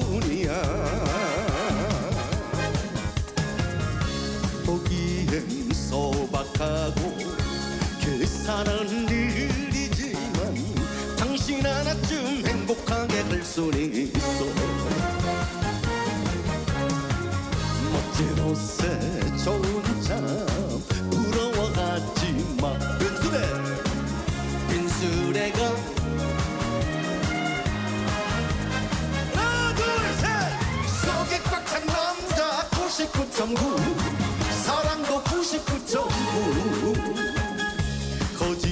뿐이야. 보기엔 소박하고 계산은 일이지만 당신 하나쯤 행복하게 할 수는 있어. 멋진 옷에 좋은 참 부러워하지 마. 빈수레 빈수레가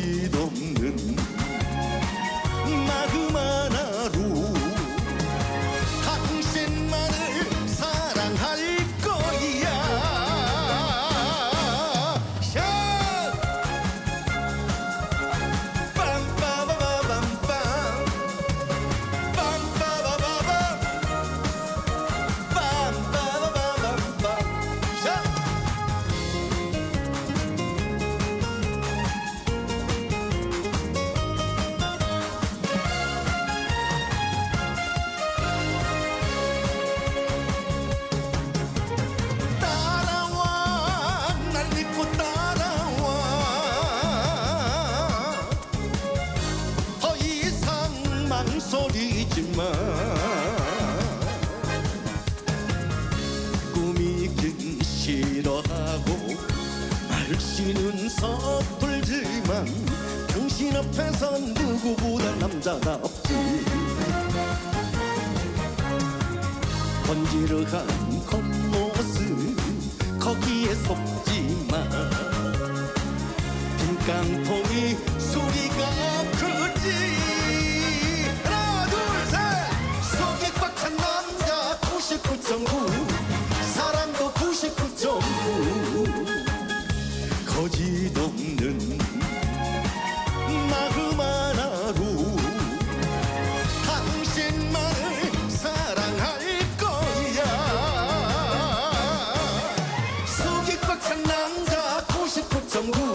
거짓 없는 마 꾸미긴 싫어하고 말씨는 서툴지만 당신 앞에서 누구보다 남자답지. 번지르한 겉모습 거기에 속지마 빈 깡통이 99.9 사랑도 99.9 거짓 없는 마음 하나로 당신만 사랑할 거야. 속이 꽉 찬 남자 99.9